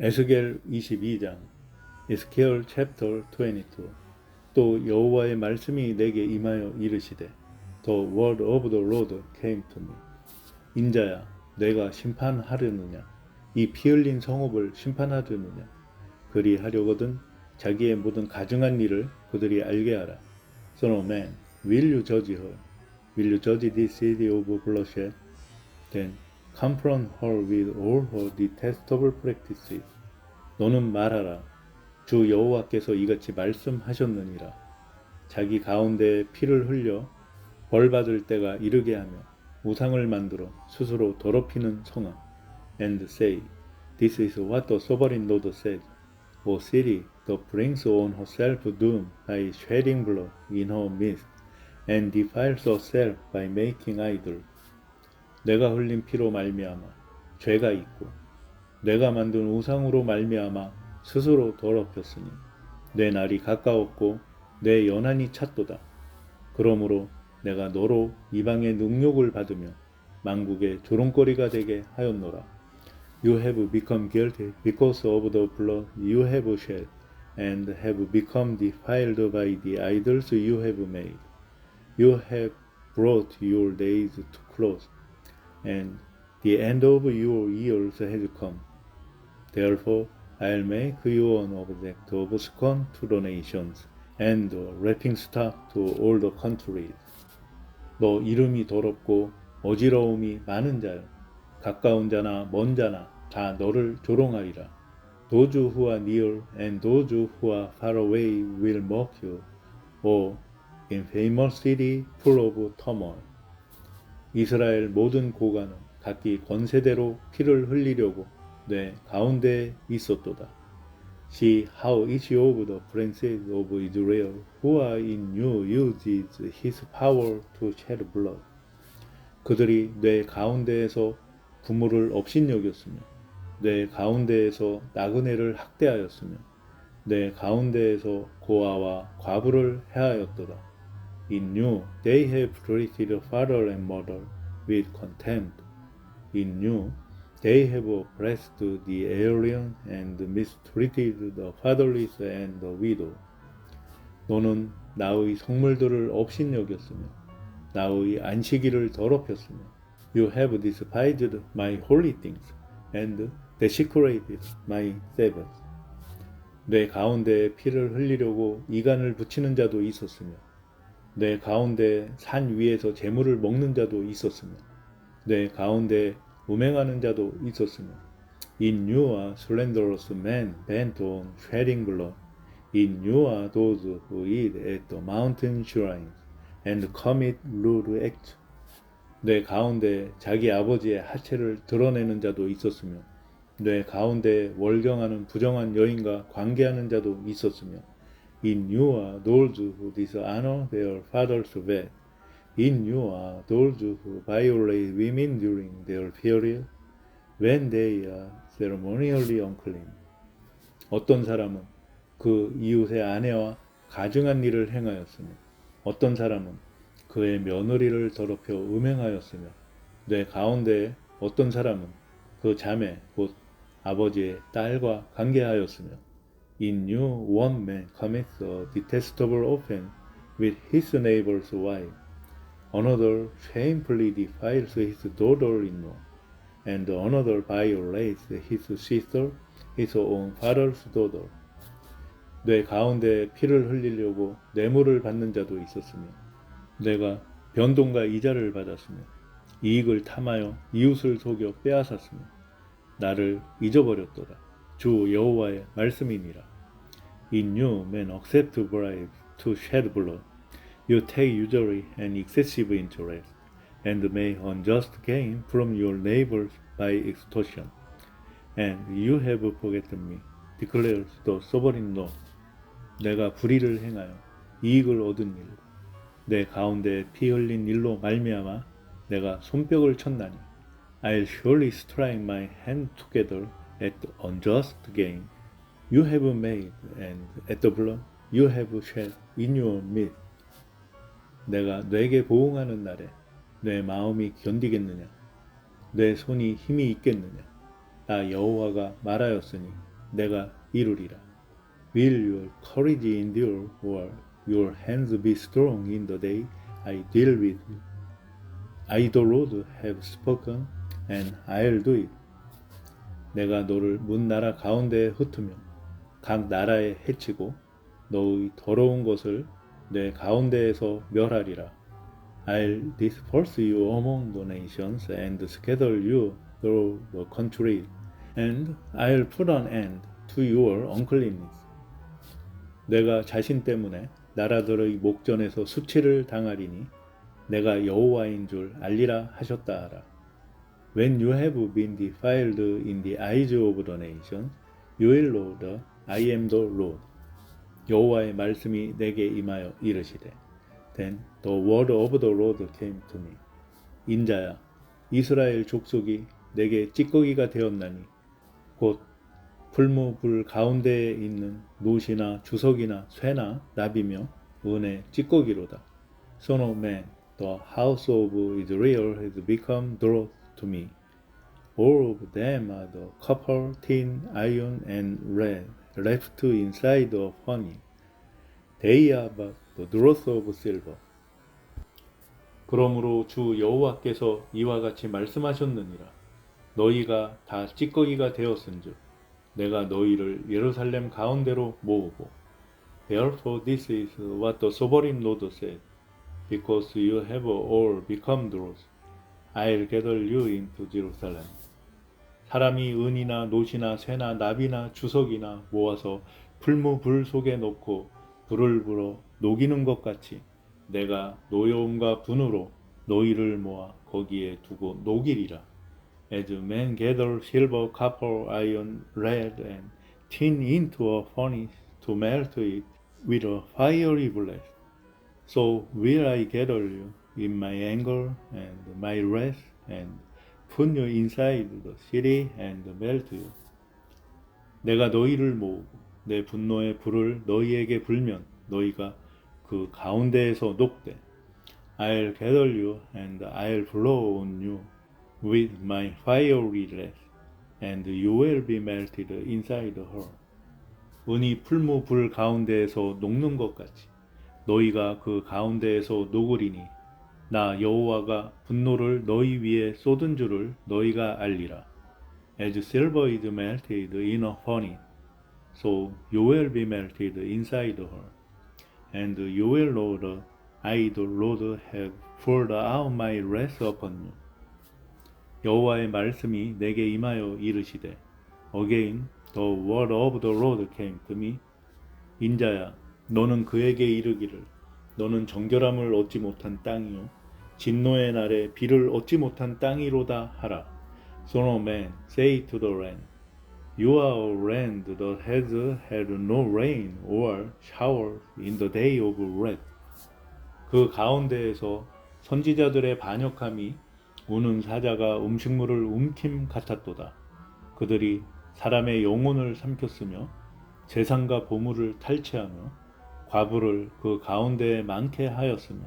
에스겔 22장 에스겔 챕터 22또 여호와의 말씀이 내게 임하여 이르시되 The word of the Lord came to me 인자야 내가 심판하려느냐 이 피 흘린 성읍을 심판하려느냐 그리 하려거든 자기의 모든 가증한 일을 그들이 알게 하라 Son of man will you judge her will you judge this city of bloodshed then confront her with all her detestable practices. 너는 말하라. 주 여호와께서 이같이 말씀하셨느니라. 자기 가운데 피를 흘려 벌 받을 때가 이르게 하며 우상을 만들어 스스로 더럽히는 성아. And say, This is what the sovereign Lord says. O city that brings on herself doom by shedding blood in her midst, and defiles herself by making idols. 내가 흘린 피로 말미암아 죄가 있고 내가 만든 우상으로 말미암아 스스로 더럽혔으니 내 날이 가까웠고 내 연한이 찼도다. 그러므로 내가 너로 이방의 능욕을 받으며 만국의 조롱거리가 되게 하였노라. You have become guilty because of the blood you have shed, and have become defiled by the idols you have made. You have brought your days to close. And the end of your years has come. Therefore, I'll make you an object of scorn to the nations, and a laughing stock to all the countries. 너 이름이 더럽고 어지러움이 많은 자여, 가까운 자나 먼 자나 다 너를 조롱하리라. Those who are near and those who are far away will mock you, O infamous city full of turmoil. 이스라엘 모든 고관은 각기 권세대로 피를 흘리려고 내 가운데 있었도다. See how each of the princes of Israel who are in you uses his power to shed blood. 그들이 내 가운데에서 부모를 업신여겼으며 내 가운데에서 나그네를 학대하였으며 내 가운데에서 고아와 과부를 해하였도다. In you they have treated father and mother with contempt. In you they have oppressed the alien and mistreated the fatherless and the widow. 너는 나의 성물들을 업신여겼으며 나의 안식일을 더럽혔으며 You have despised my holy things and desecrated my Sabbath. 내 가운데 피를 흘리려고 이간을 붙이는 자도 있었으며 내 가운데 산 위에서 재물을 먹는 자도 있었으며 내 가운데 음행하는 자도 있었으며 In you are slanderous men bent on shedding blood. In you are those who eat at the mountain shrines and commit lewd acts. 내 가운데 자기 아버지의 하체를 드러내는 자도 있었으며 내 가운데 월경하는 부정한 여인과 관계하는 자도 있었으며 In you are those who dishonor their father's bed. In you are those who violate women during their period when they are ceremonially unclean. 어떤 사람은 그 이웃의 아내와 가증한 일을 행하였으며 어떤 사람은 그의 며느리를 더럽혀 음행하였으며 내 가운데 어떤 사람은 그 자매 곧 아버지의 딸과 관계하였으며 In you one man commits a detestable offense with his neighbor's wife. Another shamefully defiles his daughter-in-law, and another violates his sister, his own father's daughter. 내 가운데 피를 흘리려고 뇌물을 받는 자도 있었으며, 내가 변동과 이자를 받았으며, 이익을 탐하여 이웃을 속여 빼앗았으며, 나를 잊어버렸도다. 주 여호와의 말씀이니라. In you men accept bribe to shed blood. You take usury and excessive interest, and make unjust gain from your neighbors by extortion. And you have forgotten me, declares the sovereign Lord. 내가 불의를 행하여 이익을 얻은 일, 내 가운데 피 흘린 일로 말미암아 내가 손뼉을 쳤나니, I'll surely strike my hand together at unjust gain you have made and at the blood you have shed in your midst. 내가 내게 보응하는 날에 내 마음이 견디겠느냐? 내 손이 힘이 있겠느냐? 나 여호와가 말하였으니 내가 이루리라. Will your courage endure, or your hands be strong in the day I deal with you? I the Lord have spoken, and I'll do it. 내가 너를 문 나라 가운데에 흩으며 각 나라에 해치고 너의 더러운 것을 내 가운데에서 멸하리라. I'll disperse you among the nations and scatter you through the country, and I'll put an end to your uncleanness. 내가 자신 때문에 나라들의 목전에서 수치를 당하리니 내가 여호와인 줄 알리라 하셨다 하라. When you have been defiled in the eyes of the nation, you will know that I am the Lord. 여호와의 말씀이 내게 임하여 이르시되 Then the word of the Lord came to me. 인자야, 이스라엘 족속이 내게 찌꺼기가 되었나니 곧 풀무불 가운데에 있는 노시나 주석이나 쇠나 나비며 은의 찌꺼기로다. Son of man, the house of Israel has become dross to me. All of them are the copper, tin, iron, and lead left inside the honey. They are but the dross of silver. 그러므로 주 여호와께서 이와 같이 말씀하셨느니라. 너희가 다 찌꺼기가 되었은즉 내가 너희를 예루살렘 가운데로 모으고 Therefore this is what the sovereign Lord said. Because you have all become dross, I'll gather you into Jerusalem. 사람이 은이나 노시나 쇠나 나비나 주석이나 모아서 풀무 불 속에 놓고 불을 불어 녹이는 것 같이 내가 노여움과 분으로 너희를 모아 거기에 두고 녹이리라. As men gather silver, copper, iron, lead, and tin into a furnace to melt it with a fiery blast, so will I gather you in my anger and my wrath, and put you inside the city and melt you. 내가 너희를 모으고 내 분노의 불을 너희에게 불면 너희가 그 가운데에서 녹되 I'll gather you and I'll blow on you with my fiery wrath and you will be melted inside her. 은이 풀무 불 가운데에서 녹는 것 같이 너희가 그 가운데에서 녹으리니 나 여호와가 분노를 너희 위에 쏟은 줄을 너희가 알리라. As silver is melted in a furnace, so you will be melted inside her. And you will know that I, the Lord, have poured out my wrath upon you. 여호와의 말씀이 내게 임하여 이르시되 Again the word of the Lord came to me 인자야 너는 그에게 이르기를 너는 정결함을 얻지 못한 땅이요 진노의 날에 비를 얻지 못한 땅이로다 하라 Son of man say to the land You are a land that has had no rain or showers in the day of wrath 그 가운데에서 선지자들의 반역함이 우는 사자가 음식물을 움킴 같았도다. 그들이 사람의 영혼을 삼켰으며 재산과 보물을 탈취하며 과부를 그 가운데에 많게 하였으며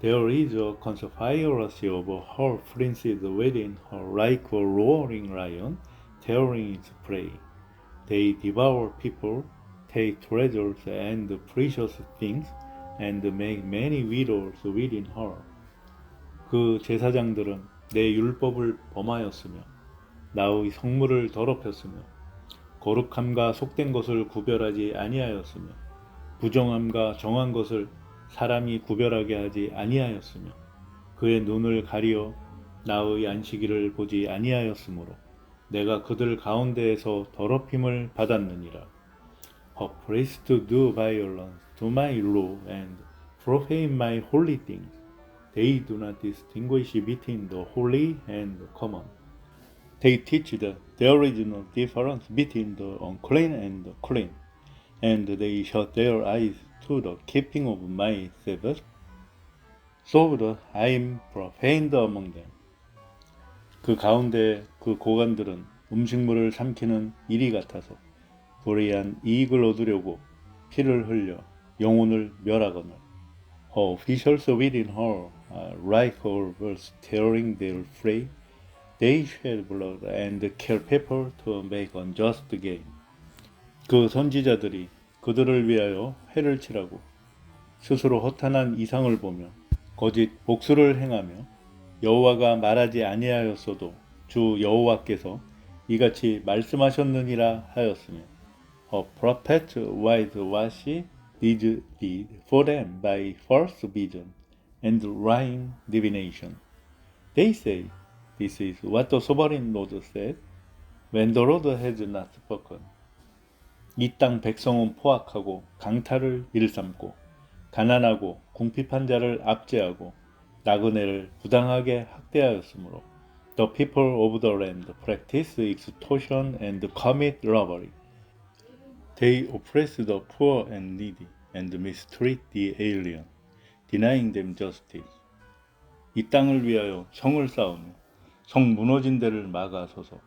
There is a conspiracy of her princes within her like a roaring lion tearing its prey. They devour people, take treasures and precious things, and make many widows within her. 그 제사장들은 내 율법을 범하였으며 나의 성물을 더럽혔으며 거룩함과 속된 것을 구별하지 아니하였으며 부정함과 정한 것을 사람이 구별하게 하지 아니하였으며 그의 눈을 가리어 나의 안식일을 보지 아니하였으므로 내가 그들 가운데에서 더럽힘을 받았느니라. Her priests do violence to my law and profane my holy things. They do not distinguish between the holy and the common. They teach that there is no difference between the unclean and the clean, and they shut their eyes to the keeping of my Sabbath, so that I am profaned among them. 그 가운데 그 고관들은 음식물을 삼키는 이리 같아서 불의한 이익을 얻으려고 피를 흘려 영혼을 멸하거늘 her officials within her uh, like birds tearing their prey They shed blood and kill people to make unjust gain. 그 선지자들이 그들을 위하여 해를 치라고 스스로 허탄한 이상을 보며 거짓 복수를 행하며 여호와가 말하지 아니하였어도 주 여호와께서 이같이 말씀하셨느니라 하였으며 A prophet whitewash is did for them by false vision and lying divination. They say, This is what the sovereign Lord said, when the Lord has not spoken. 이 땅 백성은 포악하고 강탈을 일삼고 가난하고 궁핍한 자를 압제하고 나그네를 부당하게 학대하였으므로 The people of the land practice extortion and commit robbery. They oppress the poor and needy and mistreat the alien, denying them justice. 이 땅을 위하여 성을 쌓으며 성 무너진 데를 막아서서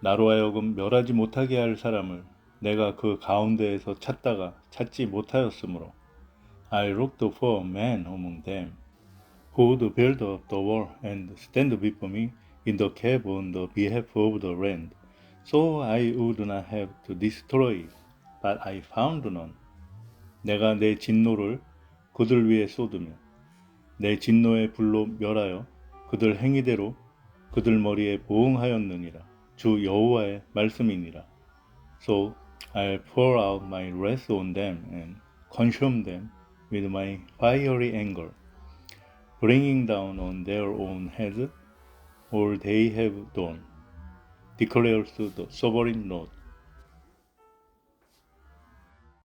나로 하여금 멸하지 못하게 할 사람을 내가 그 가운데에서 찾다가 찾지 못하였으므로 I looked for a man among them who would build up the wall and stand before me in the cave on the behalf of the land, so I would not have to destroy it. But I found none. 내가 내 진노를 그들 위에 쏟으며 내 진노의 불로 멸하여 그들 행위대로 그들 머리에 보응하였느니라. 주 여호와의 말씀이니라. So I'll pour out my wrath on them and consume them with my fiery anger, bringing down on their own heads all they have done, declares the sovereign Lord.